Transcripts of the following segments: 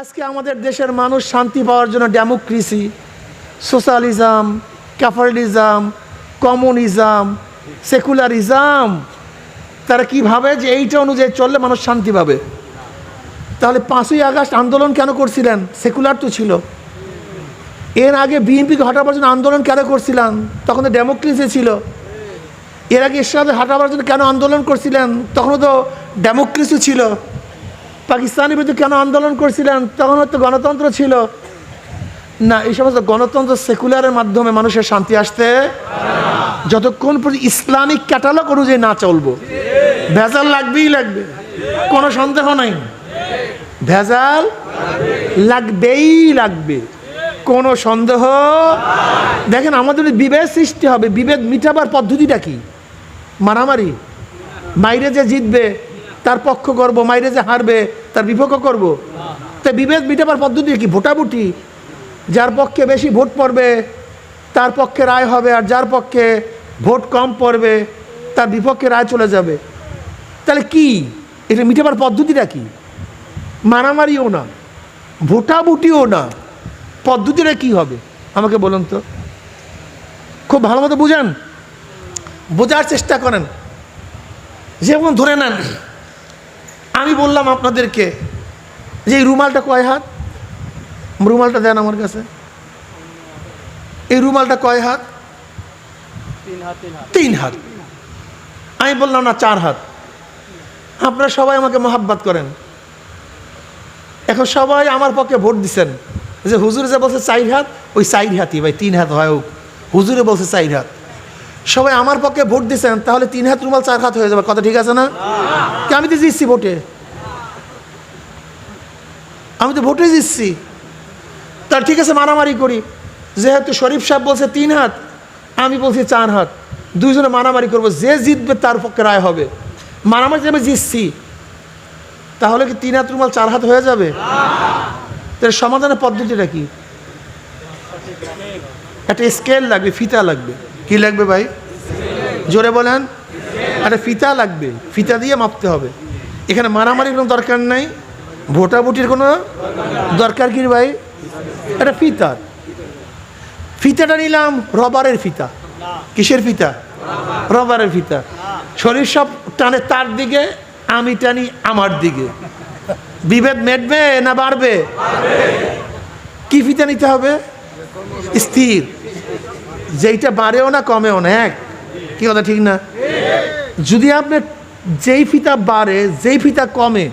আজকে আমাদের দেশের মানুষ শান্তি পাওয়ার জন্য democracy, socialism, capitalism, communism, secularism, তারা কি ভাবে যে এইটা অনুযায়ী চললে মানুষ শান্তি পাবে? তাহলে পাঁচই আগস্ট আন্দোলন কেন করছিলেন? সেকুলার তো ছিল। এর আগে বিএনপিকে হটাবার জন্য আন্দোলন কেন করছিলেন? তখন তো ডেমোক্রেসি ছিল। এর আগে এরশাদে হটাবার জন্য কেন আন্দোলন করছিলেন? তখনও তো ডেমোক্রেসি ছিল। পাকিস্তানের বিরুদ্ধে কেন আন্দোলন করছিলেন? তখন হয়তো গণতন্ত্র ছিল। না, এই সমস্ত গণতন্ত্র সেকুলারের মাধ্যমে মানুষের শান্তি আসতে যতক্ষণ পর্যন্ত ইসলামিক ক্যাটালগ অনুযায়ী না চলবো। ভেজাল লাগবেই লাগবে। কোনো সন্দেহ নাই। ভেজাল লাগবেই লাগবে। কোনো সন্দেহ দেখেন, আমাদের বিভেদ সৃষ্টি হবে। বিভেদ মিটাবার পদ্ধতিটা কি? মারামারি। মাইরে যে জিতবে তার পক্ষ করব, মাইরে যে হারবে, তার বিপক্ষ করব। তা বিভেদ মিটাবার পদ্ধতি কি? ভোটাভুটি? যার পক্ষে বেশি ভোট পড়বে, তার পক্ষে রায় হবে, আর যার পক্ষে ভোট কম পড়বে, তার বিপক্ষে রায় চলে যাবে। তাহলে কি? এটা মিটাবার পদ্ধতিটা কি? মারামারিও না, ভোটাভুটিও না, পদ্ধতিটা কি হবে? আমাকে বলুন তো। খুব ভালো মতো বুঝেন? বোঝার চেষ্টা করেন। যেমন ধরে নেন আমি বললাম আপনাদেরকে যে এই রুমালটা কয় হাত? রুমালটা দেন আমার কাছে। এই রুমালটা কয় হাত? তিন হাত আমি বললাম না চার হাত। আপনারা সবাই আমাকে মহাব্বাত করেন। এখন সবাই আমার পক্ষে ভোট দিচ্ছেন যে হুজুরে যে বলছে চার হাত ওই চার হাতই ভাই তিন হাত হয় হোক। হুজুরে বলছে চার হাত। সবাই আমার পক্ষে ভোট দিচ্ছেন তাহলে তিন হাত রুমাল চার হাত হয়ে যাবে। কথা ঠিক আছে না? কি আমি তো জিতছি ভোটে। আমি তো ভোটে জিতছি। তার ঠিক আছে মারামারি করি। যেহেতু শরীফ সাহেব বলছে তিন হাত আমি বলছি চার হাত। দুইজনে মারামারি করব যে জিতবে তার পক্ষে রায় হবে। মারামারি যে আমি জিতছি তাহলে কি তিন হাত রুমাল চার হাত হয়ে যাবে? তাহলে সমাধানের পদ্ধতিটা কি? একটা স্কেল লাগবে ফিতা লাগবে। কি লাগবে ভাই? জোরে বলেন। একটা ফিতা লাগবে। ফিতা দিয়ে মাপতে হবে। এখানে মারামারির কোনো দরকার নাই। ভোটাভুটির কোনো দরকার কি ভাই? একটা ফিতা। ফিতাটা নিলাম রবারের ফিতা। কিসের ফিতা? রবারের ফিতা। শরীর সব টানে তার দিকে, আমি টানি আমার দিকে। বিভেদ মেটবে না বাড়বে? কি ফিতা নিতে হবে? স্থির। যেইটা বাড়েও না, কমেও না এক কি কথা, ঠিক না? যদি আপনি যেই ফিতা বাড়ে, যেই ফিতা কমে,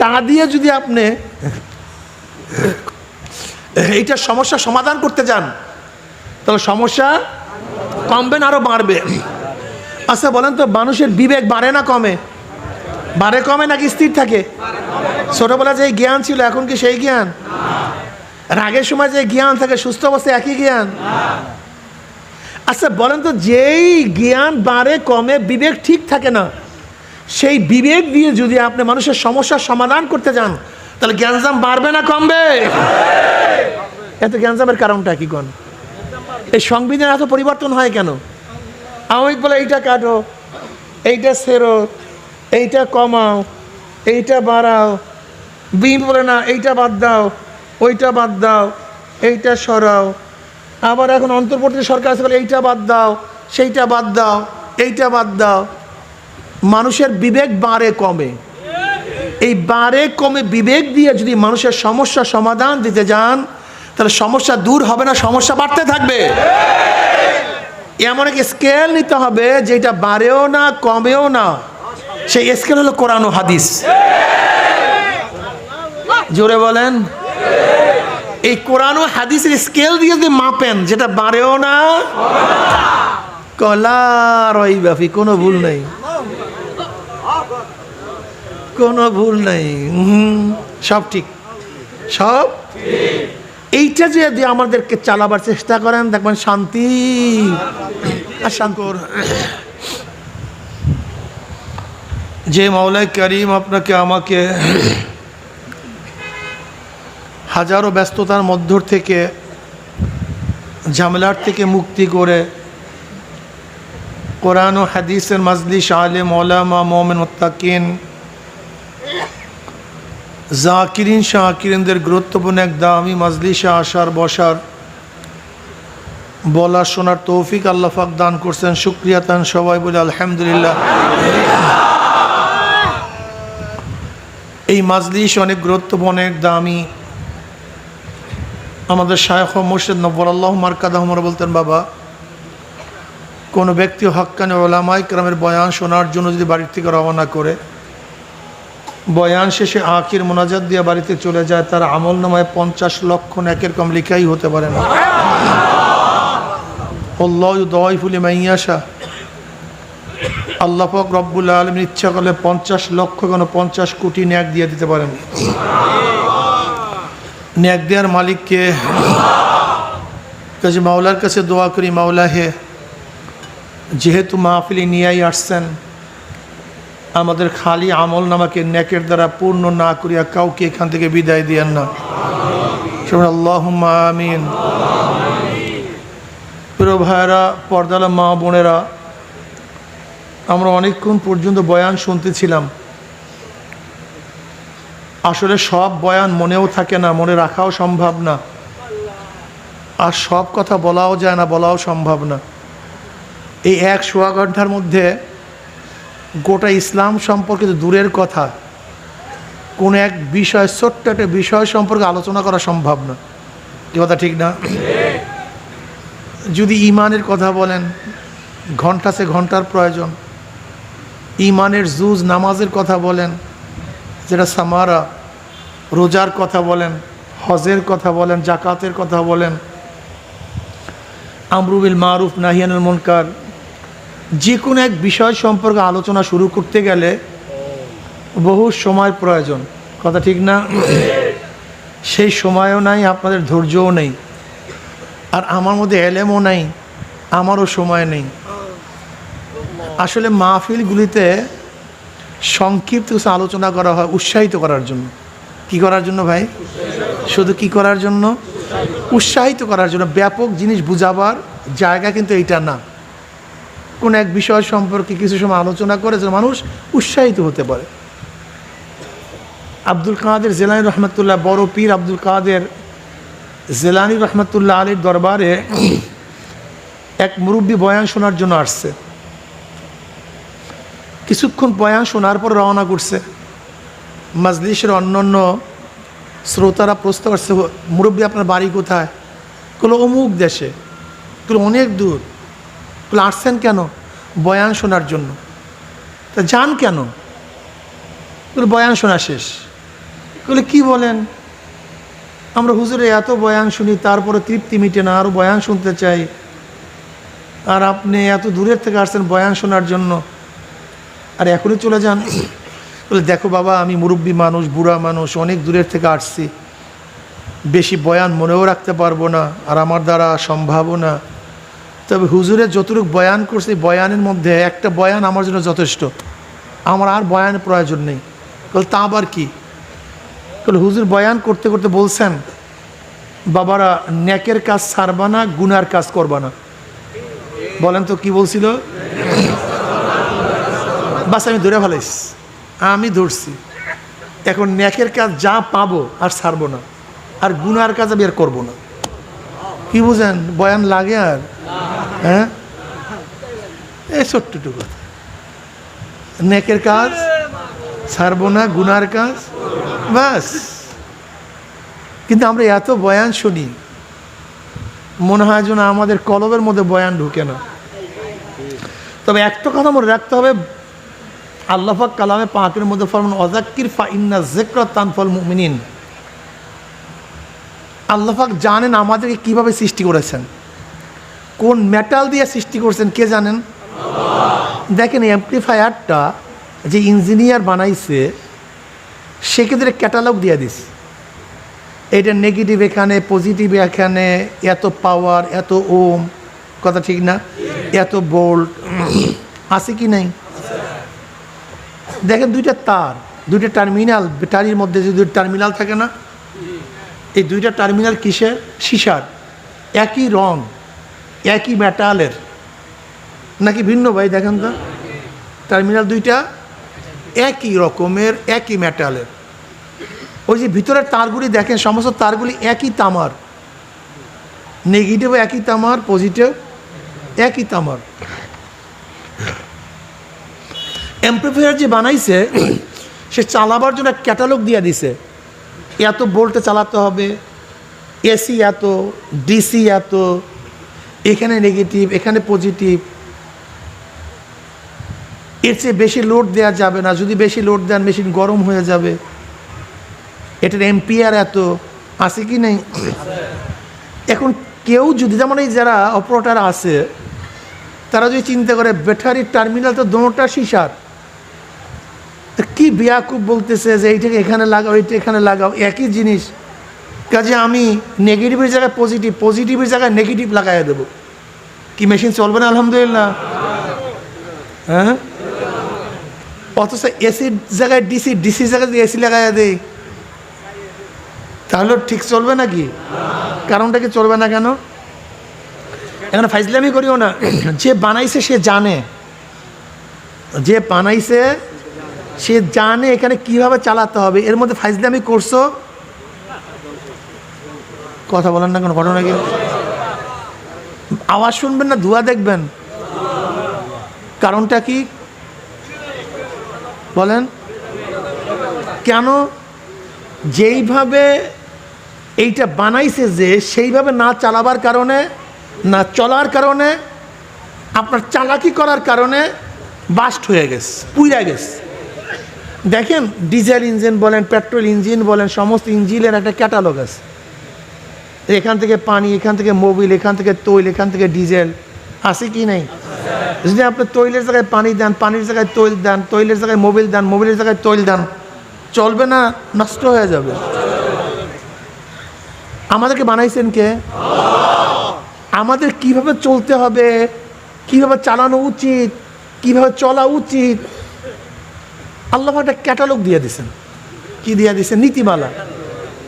তা দিয়ে যদি আপনি এইটার সমস্যা সমাধান করতে যান, তাহলে সমস্যা কমবে না আরও বাড়বে। আচ্ছা বলেন তো, মানুষের বিবেক বাড়ে না, কমে? বাড়ে, কমে নাকি স্থির থাকে? ছোটবেলা যে জ্ঞান ছিল, এখন কি সেই জ্ঞান? রাগের সময় যে জ্ঞান থাকে, সুস্থ অবস্থায় একই জ্ঞান? আচ্ছা বলেন তো যেই জ্ঞান বাড়ে, কমে, বিবেক ঠিক থাকে না, সেই বিবেক দিয়ে যদি আপনি মানুষের সমস্যার সমাধান করতে যান, তাহলে জ্ঞানজাম বাড়বে না, কমবে? এত জ্ঞানজামের কারণটা কি কোন? এই সংবিধান এত পরিবর্তন হয় কেন? আমি বলে, এইটা কাটো, এইটা সেরো এইটা কমাও, এইটা বাড়াও। বিন বলে, না, এইটা বাদ দাও, ওইটা বাদ দাও, এইটা সরাও। আবার এখন অন্তর্বর্তী সরকার আছে বলে, এইটা বাদ দাও, সেইটা বাদ দাও, এইটা বাদ দাও। মানুষের বিবেক বাড়ে কমে। এই বাড়ে কমে বিবেক দিয়ে যদি মানুষের সমস্যা সমাধান দিতে যান, তাহলে সমস্যা দূর হবে না, সমস্যা বাড়তে থাকবে। এমন এক স্কেল নিতে হবে যেটা বাড়েও না, কমেও না। সেই স্কেল হলো কোরআন হাদিস। জোরে বলেন। এই কোরআন ও হাদিসের স্কেল দিয়ে যদি মাপেন, যেটা বাড়েও না, কলা রই বাফি কোনো ভুল নেই। কোনো ভুল নেই। সব ঠিক। সব এইটা যদি আমাদেরকে চালাবার চেষ্টা করেন, দেখবেন শান্তি। আর শান্তর যে মাওলাই করিম আপনাকে আমাকে হাজারো ব্যস্ততার মধ্য থেকে, ঝামেলার থেকে মুক্তি করে কোরআন ও হাদিসের মজলিস আলে মৌলামা মোমেন, মোত্তাকিন, জাকিরিন, শাকিরিনদের গুরুত্বপূর্ণ এক দামি মাজলিসে আসার, বসার বলা শোনার তৌফিক আল্লাহাক দান করছেন। শুক্রিয়া তান সবাই বলে আলহামদুলিল্লাহ। এই মাজলিস অনেক গুরুত্বপূর্ণ, অনেক দামি আমাদের শায়খ মুর্শিদ নব্বর আল্লাহ মার্কাদা আমরা বলতেন, বাবা, কোনো ব্যক্তি হক্কানে ওলামাই ক্রামের বয়ান শোনার জন্য যদি বাড়ির থেকে রওনা করে, বয়ান শেষে আখির মোনাজাত দিয়ে বাড়িতে চলে যায়, তার আমল নামায় পঞ্চাশ লক্ষ একের কম লেখাই হতে পারে না। দয়ফুলি মাইয়াশা আল্লাহ পাক রব্বুল আলম ইচ্ছা করলে পঞ্চাশ লক্ষ কেন পঞ্চাশ কোটি ন্যাক দিয়ে দিতে পারেন। ন্যাক দেওয়ার মালিককে কাজে মাওলার কাছে দোয়া করি, মাওলা হে, যেহেতু মাহফিলি নিয়েই আসছেন, আমাদের খালি আমল নামাকে ন্যাকের দ্বারা পূর্ণ না করিয়া কাউকে এখান থেকে বিদায় দিয়েন না। আল্লাহ আমিন। প্রিয় ভাইয়েরা, পর্দালা মা বোনেরা, আমরা অনেকক্ষণ পর্যন্ত বয়ান শুনতেছিলাম। আসলে সব বয়ান মনেও থাকে না, মনে রাখাও সম্ভব না। আর সব কথা বলাও যায় না, বলাও সম্ভব না। এই এক সোয়া ঘণ্টার মধ্যে গোটা ইসলাম সম্পর্কে দূরের কথা, কোনো এক বিষয়, ছোট্ট একটা বিষয় সম্পর্কে আলোচনা করা সম্ভব না। এ কথা, ঠিক না? যদি ইমানের কথা বলেন, ঘণ্টা সে ঘণ্টার প্রয়োজন। ইমানের জুজ নামাজের কথা বলেন যেটা সামারা রোজার কথা বলেন, হজের কথা বলেন, জাকাতের কথা বলেন আমরুবিল মারুফ নাহিয়ানুল মনকার যে কোনো এক বিষয় সম্পর্কে আলোচনা শুরু করতে গেলে বহু সময় প্রয়োজন। কথা ঠিক না? সেই সময়ও নাই, আপনাদের ধৈর্যও নেই। আর আমার মধ্যে এলেমও নাই, আমারও সময় নেই। আসলে মাহফিলগুলিতে সংক্ষিপ্ত কিছু আলোচনা করা হয়, উৎসাহিত করার জন্য। কি করার জন্য ভাই? শুধু কি করার জন্য? উৎসাহিত করার জন্য। ব্যাপক জিনিস বুঝাবার জায়গা কিন্তু এইটা না। কোন এক বিষয় সম্পর্কে কিছু সময় আলোচনা করে যেন মানুষ উৎসাহিত হতে পারে। আব্দুল কাদের জেলানি রহমতুল্লাহ, বড় পীর আব্দুল কাদের জেলানি রহমতুল্লাহ আলীর দরবারে এক মুরব্বী বয়ান শোনার জন্য আসছে। কিছুক্ষণ বয়ান শোনার পর রওনা করছে। মাজলিসের অন্য অন্য শ্রোতারা প্রশ্ন করছে, মুরব্বী, আপনার বাড়ি কোথায়? কোনো অমুক দেশে। কোনো অনেক দূর। বলে আসছেন কেন? বয়ান শোনার জন্য। তা যান কেন? বয়ান শোনা শেষ। বলে কি বলেন? আমরা হুজুরে এত বয়ান শুনি, তারপরে তৃপ্তি মিটে না আরও বয়ান শুনতে চাই। আর আপনি এত দূরের থেকে আসছেন বয়ান শোনার জন্য। আর এখনই চলে যান। বলে, দেখো বাবা, আমি মুরব্বী মানুষ, বুড়া মানুষ, অনেক দূরের থেকে আসছি। বেশি বয়ান মনেও রাখতে পারব না, আর আমার দ্বারা সম্ভাবও না। তবে হুজুরের যতটুকু বয়ান করছে, বয়ানের মধ্যে একটা বয়ান আমার জন্য যথেষ্ট। আমার আর বয়ানের প্রয়োজন নেই। বলে, তা আবার কি? বলে, হুজুর বয়ান করতে করতে বলছেন, বাবারা, ন্যাকের কাজ ছাড়বা না, গুনার কাজ করবা না। বলেন তো কি বলছিল? বাস, আমি ধরে ফেলাইছি। আমি ধরছি এখন ন্যাকের কাজ যা পাবো আর ছাড়বো না। আর গুনার কাজ আমি আর করব না। কি বুঝেন? বয়ান লাগে আর। হ্যাঁ? এই ছোট্টটু কথা। নেকের কাজ, ছাড়বো না, গুনার কাজ, বাস। কিন্তু আমরা এত বয়ান শুনি, মনে হয় যেন আমাদের কলবের মধ্যে বয়ান ঢুকে না। তবে একটা কথা মনে রাখতে হবে আল্লাহাক কালামে পাকের মধ্যে ফরমান অজাক্কির ফা ইন্না জেক্র তানফল মুমিনিন। আল্লাহাক জানেন আমাদেরকে কীভাবে সৃষ্টি করেছেন। কোন মেটাল দিয়ে সৃষ্টি করছেন কে জানেন? দেখেন অ্যাম্প্লিফায়ারটা যে ইঞ্জিনিয়ার বানাইছে সেক্ষেত্রে ক্যাটালগ দিয়ে দিস এটা নেগেটিভ এখানে পজিটিভ এখানে এত পাওয়ার এত ওম কথা ঠিক না? এত বোল্ট আছে কি নাই? দেখেন দুইটা তার, দুইটা টার্মিনাল ব্যাটারির মধ্যে যে দুইটা টার্মিনাল থাকে না, এই দুইটা টার্মিনাল কিসের? সিসার। একই রং, একই মেটালের নাকি ভিন্ন ভাই, দেখেন তো। টার্মিনাল দুইটা একই রকমের, একই মেটালের ওই যে ভিতরের তারগুলি দেখেন, সমস্ত তারগুলি একই তামার। নেগেটিভ একই তামার পজিটিভ একই তামার। অ্যাম্প্লিফায়ার যে বানাইছে, সে চালাবার জন্য ক্যাটালগ দিয়ে দিছে। এত ভোল্টে চালাতে হবে, এসি এত, ডিসি এত, এখানে নেগেটিভ এখানে পজিটিভ এর চেয়ে বেশি লোড দেওয়া যাবে না। যদি বেশি লোড দেন মেশিন গরম হয়ে যাবে। এটার এম্পিয়ার এত, আছে কি নেই? এখন কেউ যদি, যেমন এই যারা অপারেটার আছে, তারা যদি চিন্তা করে ব্যাটারির টার্মিনাল তো দোনোটা সিসার। তো কি বিয়াকুব বলতেছে যে এইটাকে এখানে লাগাও, এইটা এখানে লাগাও? একই জিনিস। কাজে আমি নেগেটিভের জায়গায় পজিটিভ পজিটিভের জায়গায় নেগেটিভ লাগাই দেবো। কি মেশিন চলবে না, আলহামদুলিল্লাহ? হ্যাঁ? অথচ এসির জায়গায় ডিসি ডিসি জায়গায় এসি লাগাই দেয় তাহলে ঠিক চলবে নাকি? কারণটা কি চলবে না কেন? এখানে ফাইজলামি করিও না। যে বানাইছে সে জানে। যে বানাইছে সে জানে এখানে কীভাবে চালাতে হবে। এর মধ্যে ফাইজলামি করছ? কথা বলেন না কোনো, ঘটনা কি? আওয়াজ শুনবেন না ধোয়া দেখবেন। কারণটা কি? বলেন। কেন? যেইভাবে এইটা বানাইছে যে, সেইভাবে না চালাবার কারণে, না চলার কারণে, আপনার চালাকি করার কারণে বাস্ট হয়ে গেছে, পুইরা গেছে। দেখেন ডিজেল ইঞ্জিন বলেন পেট্রোল ইঞ্জিন বলেন, সমস্ত ইঞ্জিনের একটা ক্যাটালগ আছে। এখান থেকে পানি, এখান থেকে মোবিল এখান থেকে তৈল, এখান থেকে ডিজেল আছে কি নেই? যদি আপনি তৈলের জায়গায় পানি দেন, পানির জায়গায় তৈল দেন, তৈলের জায়গায় মোবিল দেন মোবিলের জায়গায় তৈল দেন, চলবে না, নষ্ট হয়ে যাবে। আমাদেরকে বানাইছেন কে? আমাদের কীভাবে চলতে হবে, কীভাবে চালানো উচিত, কীভাবে চলা উচিত আল্লাহ একটা ক্যাটালগ দিয়ে দিছেন। কি দিয়ে দিছেন? নীতিমালা।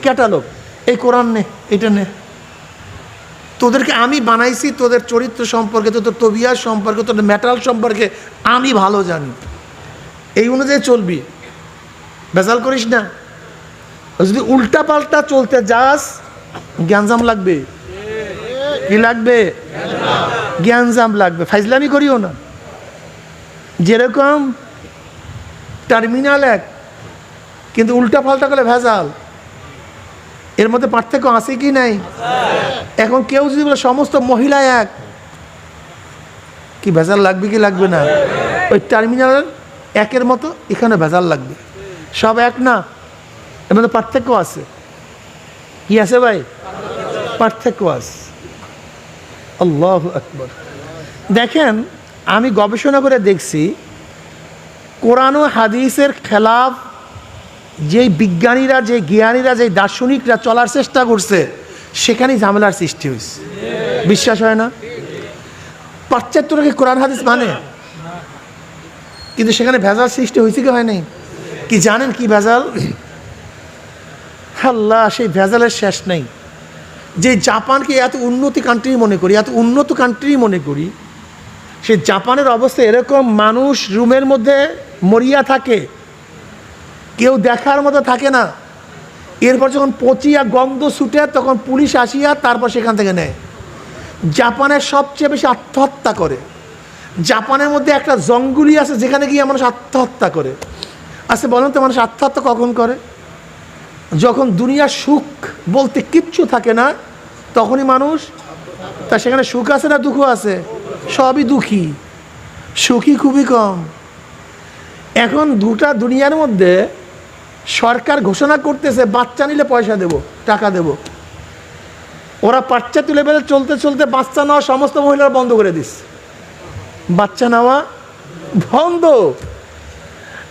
ক্যাটালগ। এই কোরআন নে, এটা নে। তোদেরকে আমি বানাইছি, তোদের চরিত্র সম্পর্কে, তোদের তবিয়ার সম্পর্কে, তোদের মেটাল সম্পর্কে আমি ভালো জানি। এই অনুযায়ী চলবি। বেজাল করিস না। যদি উল্টা পাল্টা চলতে যাস জ্ঞানজাম লাগবে। কি লাগবে? জ্ঞানজাম লাগবে। ফাইজলামি করিও না। যেরকম টার্মিনাল এক। কিন্তু উল্টা পাল্টা করলে ভেজাল। এর মধ্যে পার্থক্য আছে কি নাই? এখন কেউ যদি বলে সমস্ত মহিলা এক, কি ভেজাল লাগবে কি লাগবে না? ওই টার্মিনাল একের মতো এখানে ভেজাল লাগবে। সব এক না, এর মধ্যে পার্থক্য আছে। কি আছে ভাই? পার্থক্য আছে। আল্লাহ আকবর। দেখেন, আমি গবেষণা করে দেখছি কোরআন হাদিসের খেলাফ, যেই বিজ্ঞানীরা যে জ্ঞানীরা যে দার্শনিকরা চলার চেষ্টা করছে, সেখানেই ঝামেলার সৃষ্টি হয়েছে। বিশ্বাস হয় না? পাশ্চাত্যরা কি কোরআন, হাদিস মানে? কিন্তু সেখানে ভেজাল সৃষ্টি হয়েছে কি হয় নাই? কি জানেন কি ভেজাল? আল্লাহ, সেই ভেজালের শেষ নেই। যে জাপানকে এত উন্নতি কান্ট্রি মনে করি, এত উন্নত কান্ট্রি মনে করি, সে জাপানের অবস্থা এরকম, মানুষ রুমের মধ্যে মরিয়া থাকে। কেউ দেখার মতো থাকে না। এরপর যখন পচিয়া গন্ধ ছুটে, তখন পুলিশ আসিয়া তারপর সেখান থেকে নেয়। জাপানের সবচেয়ে বেশি আত্মহত্যা করে। জাপানের মধ্যে একটা জঙ্গলি আছে যেখানে গিয়ে মানুষ আত্মহত্যা করে। আচ্ছা বলেন তো মানুষ আত্মহত্যা কখন করে? যখন দুনিয়ার সুখ বলতে কিচ্ছু থাকে না, তখনই মানুষ, তা সেখানে সুখ আছে না দুঃখ আছে? সবই দুঃখী। সুখী খুবই কম। এখন দুটা দুনিয়ার মধ্যে সরকার ঘোষণা করতেছে, বাচ্চা নিলে পয়সা দেব, টাকা দেব। ওরা পাশ্চাত্য লেভেলে চলতে চলতে বাচ্চা নেওয়া সমস্ত মহিলারা বন্ধ করে দিস বাচ্চা নেওয়া বন্ধ।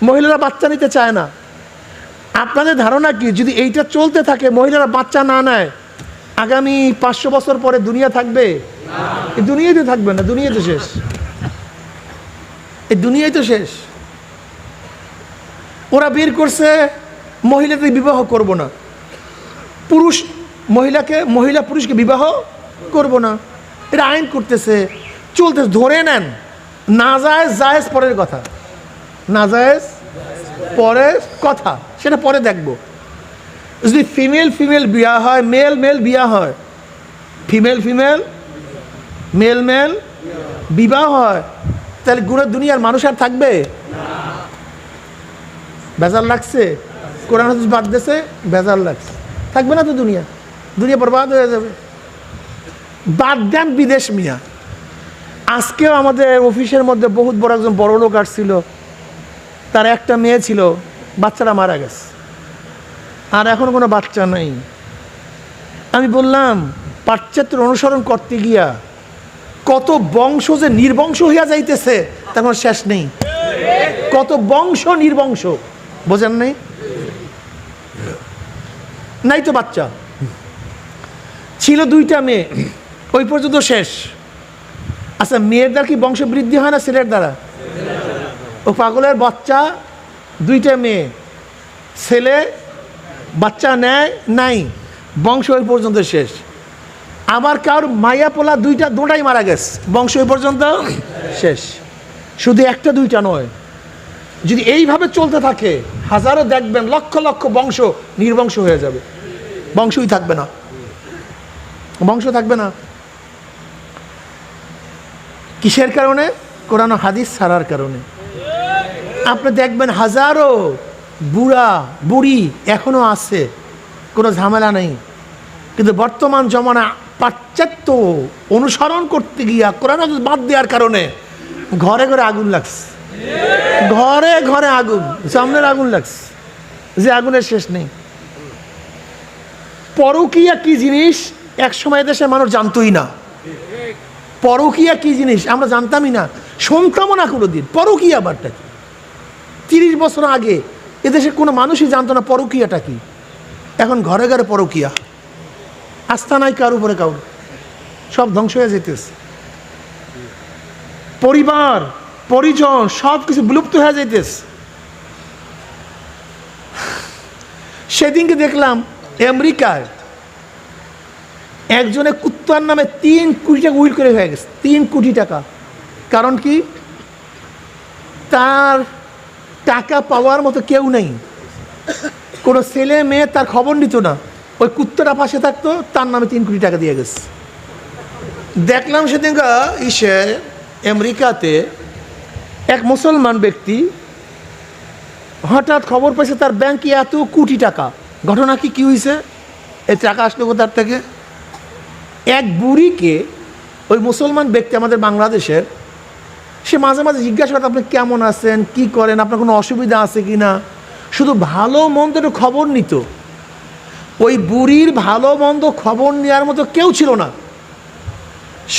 মহিলারা বাচ্চা নিতে চায় না। আপনাদের ধারণা কি? যদি এইটা চলতে থাকে, মহিলারা বাচ্চা না নেয়, আগামী পাঁচশো বছর পরে দুনিয়া থাকবে? এই দুনিয়াতে থাকবে না দুনিয়া তো শেষ। এই দুনিয়াই তো শেষ। ওরা বের করছে, মহিলাদের বিবাহ করব না। পুরুষ মহিলাকে, মহিলা পুরুষকে বিবাহ করব না। এটা আইন করতেছে, চলতেছে, ধরে নেন, না জায়েজ জায়েজ পরের কথা। না জায়েজ পরের কথা, সেটা পরে দেখব। যদি ফিমেল ফিমেল বিয়া হয়, মেল মেল বিয়া হয়, ফিমেল ফিমেল, মেল মেল বিবাহ হয়, তাহলে গুণের দুনিয়ার মানুষ আর থাকবে? বেজার লাগছে কোরআন হাদিস বাদ দেশে বেজার লাগছে থাকবে না তো দুনিয়া। দুনিয়া বরবাদ হয়ে যাবে। বাদ দেন বিদেশ মিয়া। আজকেও আমাদের অফিসের মধ্যে বহুত বড় একজন বড় লোক আসছিল। তার একটা মেয়ে ছিল বাচ্চারা মারা গেছে। আর এখন কোনো বাচ্চা নাই। আমি বললাম পাশ্চাত্যের অনুসরণ করতে গিয়া কত বংশ যে নির্বংশ হইয়া যাইতেছে তখন শেষ নেই। কত বংশ নির্বংশ। বোঝেন নাই? নাই তো বাচ্চা। ছিল দুইটা মেয়ে, ওই পর্যন্ত শেষ। আচ্ছা মেয়ের দ্বারা কি বংশ বৃদ্ধি হয় না ছেলের দ্বারা? ও পাগলের বাচ্চা, দুইটা মেয়ে। ছেলে, বাচ্চা নেয়, নাই। বংশ ওই পর্যন্ত শেষ। আবার কার মাইয়া পোলা দুইটা, দুটাই মারা গেছে। বংশ ওই পর্যন্ত শেষ। শুধু একটা দুইটা নয়। যদি এইভাবে চলতে থাকে, হাজারো দেখবেন, লক্ষ লক্ষ বংশ নির্বংশ হয়ে যাবে। বংশই থাকবে না। বংশ থাকবে না। কিসের কারণে? কোরআন হাদিস ছাড়ার কারণে। আপনি দেখবেন হাজারো বুড়া, বুড়ি এখনও আছে। কোনো ঝামেলা নেই। কিন্তু বর্তমান জমানা পাশ্চাত্য অনুসরণ করতে গিয়া কোরআন বাদ দেওয়ার কারণে ঘরে ঘরে আগুন লাগছে। ঘরে ঘরে আগুন। সামনের আগুন লাগছে। যে আগুনের শেষ নেই। পরকিয়া কি জিনিস? এক সময় দেশের মানুষ জানতোই না। পরকিয়া কি জিনিস? আমরা জানতামই না। শুনতামও না কোনো দিন। পরকিয়া আবারটা কি? তিরিশ বছর আগে এদেশে কোনো মানুষই জানতো না পরকিয়াটা কি। এখন ঘরে ঘরে পরকিয়া। আস্থা নাই কার উপরে কাউর সব ধ্বংস হয়ে যেতেছে। পরিবার পরিজন সব কিছু বিলুপ্ত হয়ে যাইতেছে। সেদিনকে দেখলাম আমেরিকায় একজনে কুত্তার নামে তিন কোটি টাকা উইল করে হয়ে গেছে, তিন কোটি টাকা। কারণ কি? তার টাকা পাওয়ার মতো কেউ নেই। কোনো ছেলে মেয়ে তার খবর নিত না। ওই কুত্তাটা পাশে থাকতো, তার নামে তিন কোটি টাকা দিয়ে গেছে। দেখলাম সেদিনকা, ইসে, আমেরিকাতে এক মুসলমান ব্যক্তি হঠাৎ খবর পেয়েছে তার ব্যাংকে এত কোটি টাকা। ঘটনা কি, কী হয়েছে এই টাকা আসলো কোথার থেকে? এক বুড়িকে ওই মুসলমান ব্যক্তি আমাদের বাংলাদেশের, সে মাঝে মাঝে জিজ্ঞাসা করতো আপনি কেমন আছেন? কি করেন? আপনার কোনো অসুবিধা আছে কি না? শুধু ভালো মন্দ একটু খবর নিত। ওই বুড়ির ভালো মন্দ খবর নেওয়ার মতো কেউ ছিল না।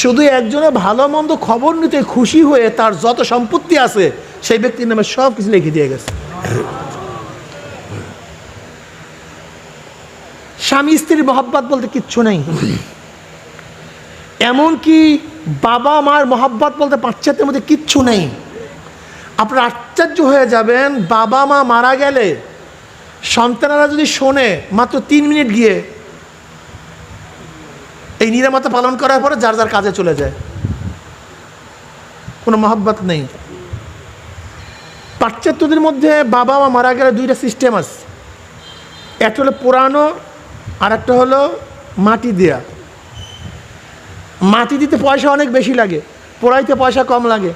শুধু একজনের ভালো মন্দ খবর নিতে খুশি হয়ে তার যত সম্পত্তি আছে, সেই ব্যক্তির নামে সব কিছু লিখে দিয়ে গেছে। স্বামী স্ত্রীর মহাব্বাত বলতে কিচ্ছু নেই। এমনকি বাবা মার মহাব্বত বলতে পাশ্চাত্যের মধ্যে কিচ্ছু নেই। আপনারা আশ্চর্য হয়ে যাবেন, বাবা মা মারা গেলে সন্তানেরা যদি শোনে, মাত্র তিন মিনিট গিয়ে এই নিরাপত্তা পালন করার পরে যার যার কাজে চলে যায়। কোনো মহাব্বত নেই। পাশ্চাত্যদের মধ্যে বাবা মা মারা গেলে দুইটা সিস্টেম আছে। একটা হলো পুরানো আর একটা হলো মাটি দেয়া। মাটি দিতে পয়সা অনেক বেশি লাগে পোড়াইতে পয়সা কম লাগে।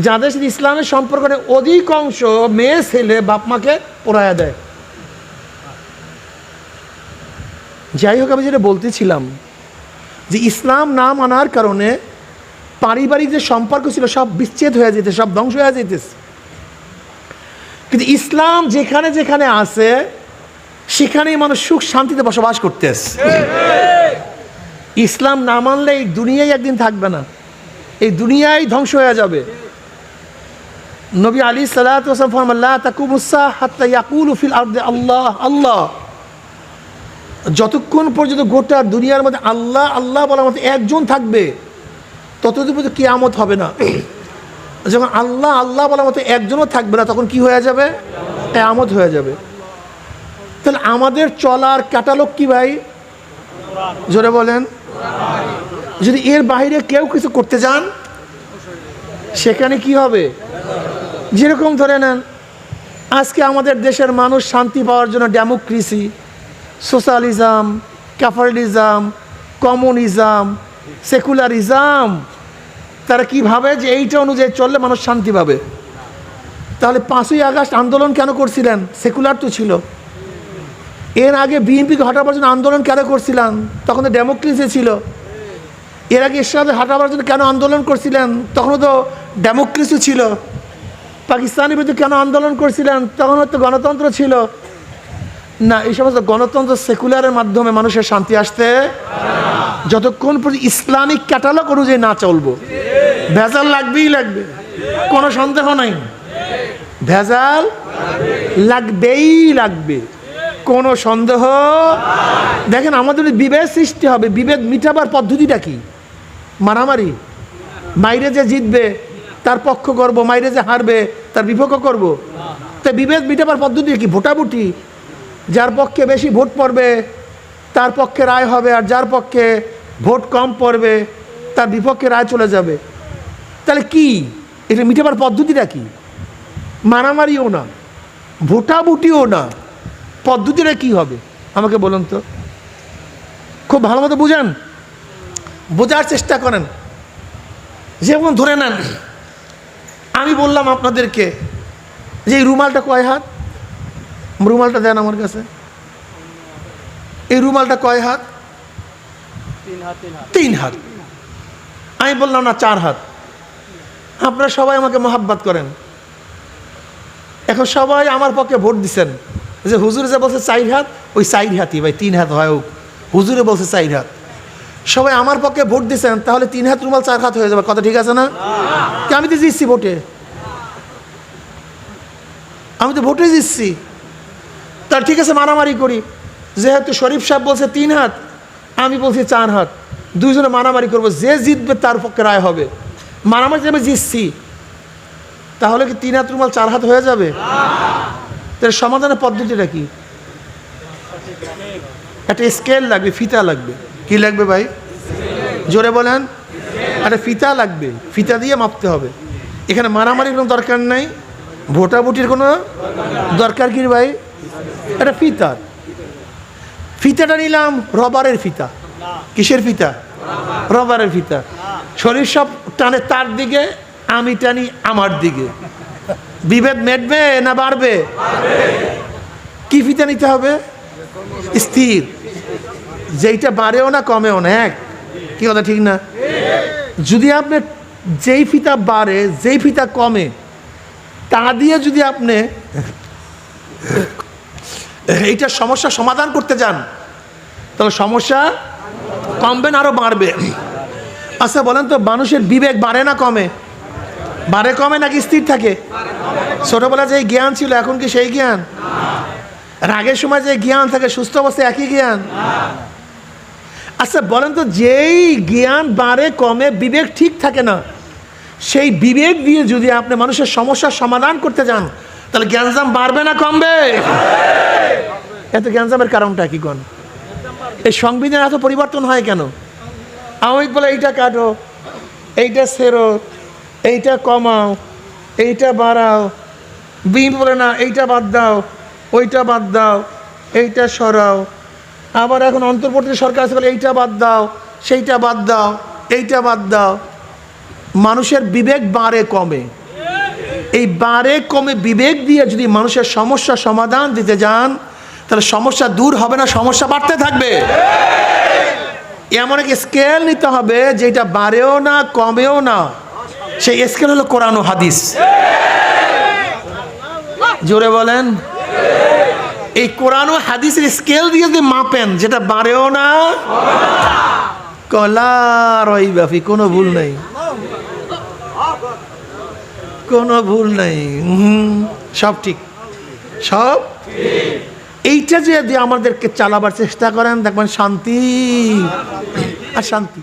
যাদের সাথে ইসলামের সম্পর্ক অধিকাংশ মেয়ে, ছেলে বাপ মাকে পোড়ায়া দেয়। যাই হোক আমি যেটা বলতেছিলাম যে ইসলাম না মানার কারণে পারিবারিক যে সম্পর্ক ছিল সব বিচ্ছেদ হয়ে যেতে, সব ধ্বংস হয়ে যেতেছে। কিন্তু ইসলাম যেখানে যেখানে আছে, সেখানেই মানুষ সুখ শান্তিতে বসবাস করতেছে। ইসলাম না মানলে এই দুনিয়ায় একদিন থাকবে না। এই দুনিয়ায় ধ্বংস হয়ে যাবে। নবী আলী সালাম আল্লাহ তাকুমুসা হাত্তা ইয়াকুল আল্লাহ আল্লাহ। যতক্ষণ পর্যন্ত গোটা দুনিয়ার মধ্যে আল্লাহ আল্লাহ বলার মধ্যে একজন থাকবে, ততদিন পর্যন্ত কেয়ামত হবে না। যখন আল্লাহ আল্লাহ বলার মতো একজনও থাকবে না, তখন কি হয়ে যাবে? কেয়ামত হয়ে যাবে। তাহলে আমাদের চলার ক্যাটালগ কি ভাই? জোরে বলেন। যদি এর বাইরে কেউ কিছু করতে যান, সেখানে কি হবে? যেরকম ধরে নেন, আজকে আমাদের দেশের মানুষ শান্তি পাওয়ার জন্য democracy socialism capitalism communism secularism তারা কি ভাবে যে এইটা অনুযায়ী চললে মানুষ শান্তি পাবে? তাহলে পাঁচই আগস্ট আন্দোলন কেন করছিলেন? সেকুলার তো ছিল। এর আগে বিএনপিকে হটাবার জন্য আন্দোলন কেন করছিলেন? তখন তো ডেমোক্রেসি ছিল। এর আগে এরশাদে হটাবার জন্য কেন আন্দোলন করছিলেন? তখনও তো ডেমোক্রেসি ছিল। পাকিস্তানের বিরুদ্ধে কেন আন্দোলন করছিলেন? তখন তো গণতন্ত্র ছিল। না, এই সমস্ত গণতন্ত্র সেকুলারের মাধ্যমে মানুষের শান্তি আসতে যতক্ষণ পর্যন্ত ইসলামিক ক্যাটালগ অনুযায়ী না চলবো। ভেজাল লাগবেই লাগবে। কোনো সন্দেহ নাই। ভেজাল লাগবেই লাগবে। কোনো সন্দেহ দেখেন, আমাদের বিভেদ সৃষ্টি হবে, বিভেদ মিটাবার পদ্ধতিটা কি? মারামারি। মাইরে যে জিতবে, তার পক্ষ করব, মাইরে যে হারবে, তার বিপক্ষ করব। তা বিভেদ মিটাবার পদ্ধতি কি? ভোটাভুটি যার পক্ষে বেশি ভোট পড়বে, তার পক্ষে রায় হবে, আর যার পক্ষে ভোট কম পড়বে, তার বিপক্ষে রায় চলে যাবে। তাহলে কি? এটা মিটাবার পদ্ধতিটা কি? মারামারিও না, ভোটাভুটিও না, পদ্ধতিটা কি হবে? আমাকে বলুন তো। খুব ভালো মতো বুঝেন? বোঝার চেষ্টা করেন। যেমন ধরে নেন, আমি বললাম আপনাদেরকে যে এই রুমালটা কয় হাত? রুমালটা দেন আমার কাছে। এই রুমালটা কয় হাত? তিন হাত আমি বললাম না চার হাত। আপনারা সবাই আমাকে মহাব্বাত করেন। এখন সবাই আমার পক্ষে ভোট দিচ্ছেন যে হুজুরে যে বলছে চার হাত ওই চার হাতই ভাই তিন হাত হয় হোক। হুজুরে বলছে চার হাত। সবাই আমার পক্ষে ভোট দিচ্ছেন তাহলে তিন হাত রুমাল চার হাত হয়ে যাবে। কথা ঠিক আছে না? আমি তো জিতছি ভোটে। আমি তো ভোটে জিতছি। তার ঠিক আছে মারামারি করি। যেহেতু শরীফ সাহেব বলছে তিন হাত আমি বলছি চার হাত। দুইজনে মারামারি করব যে জিতবে তার পক্ষে রায় হবে। মারামারি আমি জিতছি তাহলে কি তিন হাত রুমাল চার হাত হয়ে যাবে? তার সমাধানের পদ্ধতিটা কি? একটা স্কেল লাগবে ফিতা লাগবে। কি লাগবে ভাই? জোরে বলেন। একটা ফিতা লাগবে ফিতা দিয়ে মাপতে হবে। এখানে মারামারির কোনো দরকার নাই। ভোটাভুটির কোনো দরকার কি ভাই? একটা ফিতা। ফিতাটা নিলাম রবারের ফিতা। কিসের ফিতা? রবারের ফিতা। শরীর সব টানে তার দিকে, আমি টানি আমার দিকে। বিভেদ মেটবে না বাড়বে? কি ফিতা নিতে হবে? স্থির। যেইটা বাড়েও না, কমেও না, এক। কি কথা, ঠিক না? যদি আপনি যেই ফিতা বাড়ে, যেই ফিতা কমে, তা দিয়ে যদি আপনি এইটার সমস্যা সমাধান করতে যান। তাহলে সমস্যা কমবে না আরও বাড়বে। আচ্ছা বলেন তো, মানুষের বিবেক বাড়ে না কমে? বাড়ে, কমে নাকি স্থির থাকে? ছোটবেলা যে জ্ঞান ছিল, এখন কি সেই জ্ঞান? রাগের সময় যে জ্ঞান থাকে, সুস্থ অবস্থায় একই জ্ঞান? আচ্ছা বলেন তো, যেই জ্ঞান বাড়ে, কমে, বিবেক ঠিক থাকে না, সেই বিবেক দিয়ে যদি আপনি মানুষের সমস্যার সমাধান করতে যান তাহলে জ্ঞানজাম বাড়বে না কমবে? এত জ্ঞানজামের কারণটা কি কোন? এই সংবিধান এত পরিবর্তন হয় কেন? আওয়ামী বলে, এইটা কাটো, এইটা সেরো, এইটা কমাও, এইটা বাড়াও। বিন বলে, না, এইটা বাদ দাও, ওইটা বাদ দাও, এইটা সরাও। আবার এখন অন্তর্বর্তী সরকার আছে বলে, এইটা বাদ দাও, সেইটা বাদ দাও, এইটা বাদ দাও। মানুষের বিবেক বাড়ে কমে। এই বারে কমে বিবেক দিয়ে যদি মানুষের সমস্যা সমাধান দিতে যান, তাহলে সমস্যা দূর হবে না, সমস্যা বাড়তে থাকবে। এমন এক স্কেল নিতে হবে যেটা বাড়েও না, কমেও না। সেই স্কেল হলো কোরআন হাদিস। জোরে বলেন। এই কোরআন ও হাদিসের স্কেল দিয়ে যদি মাপেন, যেটা বাড়েও না, কলা রই কোনো ভুল নেই। কোনো ভুল নেই। সব ঠিক। সব এইটা যে যদি আমাদেরকে চালাবার চেষ্টা করেন, দেখবেন শান্তি। আর শান্তি।